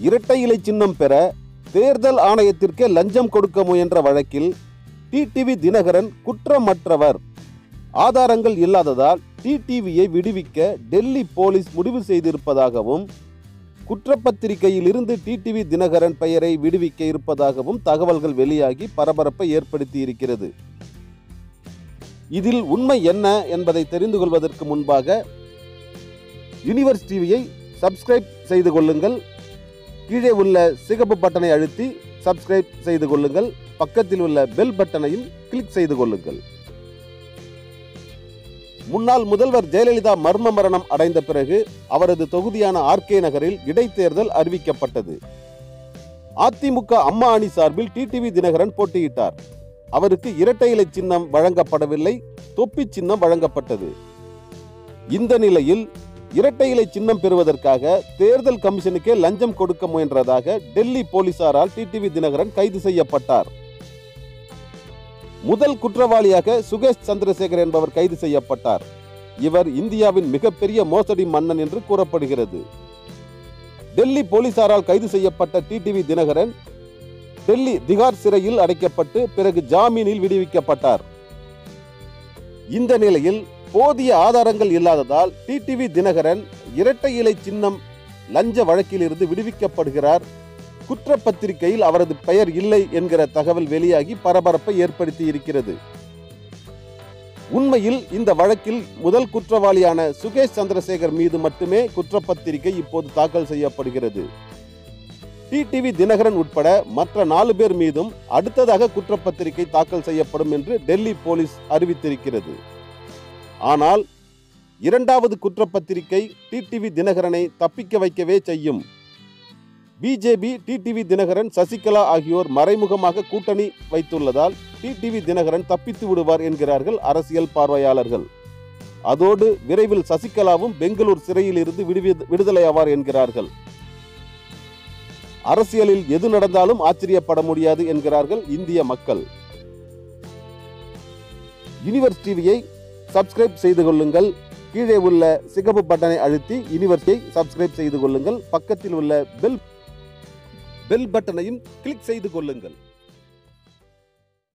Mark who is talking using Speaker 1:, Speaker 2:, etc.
Speaker 1: இரட்டை இலை சின்னம் பெற தேர்தல் ஆணையத்திற்கு லஞ்சம் கொடுக்க முயன்ற வழக்கில் டிடிவி தினகரன் குற்றமற்றவர். ஆதாரங்கள் இல்லாததால் டிடிவியை விடுவிக்க டெல்லி போலீஸ் முடிவு செய்திருப்பதாகவும் குற்றப்பத்திரிகையில் இருந்து டிடிவி தினகரன் பெயரை விடுவிக்க இருப்பதாகவும் தகவல்கள் வெளியாகி பரபரப்பை ஏற்படுத்தி இருக்கிறது இதில் உண்மை என்ன என்பதை தெரிந்து கொள்வதற்கு முன்பாக யூனிவர்ஸ் டிவியை சப்ஸ்கிரைப் செய்து கொள்ளுங்கள். கீழே உள்ள சிகப்பு பட்டனை அழுத்தி சப்ஸ்கிரைப் செய்து கொள்ளுங்கள். பக்கத்தில் உள்ள பெல் பட்டனையும் கிளிக் செய்து கொள்ளுங்கள். முன்னாள் முதல்வர் ஜெயலலிதா மர்ம மரணம் அடைந்த பிறகு அவரது தொகுதியான ஆர்கே நகரில் இடைத்தேர்தல் அறிவிக்கப்பட்டது. அதிமுக அம்மா அணி சார்பில் டிடிவி தினகரன் போட்டியிட்டார். அவருக்கு இரட்டை இலை சின்னம் வழங்கப்படவில்லை தொப்பி சின்னம் வழங்கப்பட்டது. இந்த நிலையில் இரட்டை இலை சின்னம் பெறுவதற்காக தேர்தல் கமிஷனுக்கே லஞ்சம் கொடுக்க முயன்றதாக டெல்லி போலீசாரால் டிடிவி தினகரன் கைது செய்யப்பட்டார். முதல் குற்றவாளியாக சுகேஷ் சந்திரசேகர் என்பவர் கைது செய்யப்பட்டார். இவர் இந்தியாவின் மிகப்பெரிய மோசடி மன்னன் என்று கூறப்படுகிறது. டெல்லி போலீசாரால் கைது செய்யப்பட்ட டிடிவி தினகரன் டெல்லி திகார் சிறையில் அடைக்கப்பட்டு பிறகு ஜாமீனில் விடுவிக்கப்பட்டார். இந்த நிலையில் போதிய ஆதாரங்கள் இல்லாததால் டிடிவி தினகரன் இரட்டை இலை சின்னம் லஞ்ச வழக்கிலிருந்து விடுவிக்கப்படுகிறார். குற்றப்பத்திரிகையில் அவரது பெயர் இல்லை என்கிற தகவல் வெளியாகி பரபரப்பை ஏற்படுத்தி இருக்கிறது. உண்மையில் இந்த வழக்கில் முதல் குற்றவாளியான சுகேஷ் சந்திரசேகர் மீது மட்டுமே குற்றப்பத்திரிகை இப்போது தாக்கல் செய்யப்படுகிறது. டிடிவி தினகரன் உட்பட மற்ற நாலு பேர் மீதும் அடுத்ததாக குற்றப்பத்திரிகை தாக்கல் செய்யப்படும் என்று டெல்லி போலீஸ் அறிவித்திருக்கிறது. ஆனால் இரண்டாவது குற்றப்பத்திரிகை டிடிவி தினகரனை தப்பிக்க வைக்கவே செய்யும். பிஜேபி டிடிவி தினகரன் சசிகலா ஆகியோர் மறைமுகமாக கூட்டணி வைத்துள்ளதால் டிடிவி தினகரன் தப்பித்து விடுவார் என்கிறார்கள் அரசியல் பார்வையாளர்கள். அதோடு விரைவில் சசிகலாவும் பெங்களூர் சிறையில் இருந்து விடுதலையாவார் என்கிறார்கள். அரசியலில் எது நடந்தாலும் ஆச்சரியப்பட முடியாது என்கிறார்கள் இந்திய மக்கள். யூனிவர்ஸ் டிவியை சப்ஸ்கிரைப் செய்து கொள்ளுங்கள். கீழே உள்ள சிகப்பு பட்டனை அழுத்தி யூனிவர்ஸை சப்ஸ்கிரைப் செய்து கொள்ளுங்கள். பக்கத்தில் உள்ள பெல் பெல் பட்டனையும் கிளிக் செய்து கொள்ளுங்கள்.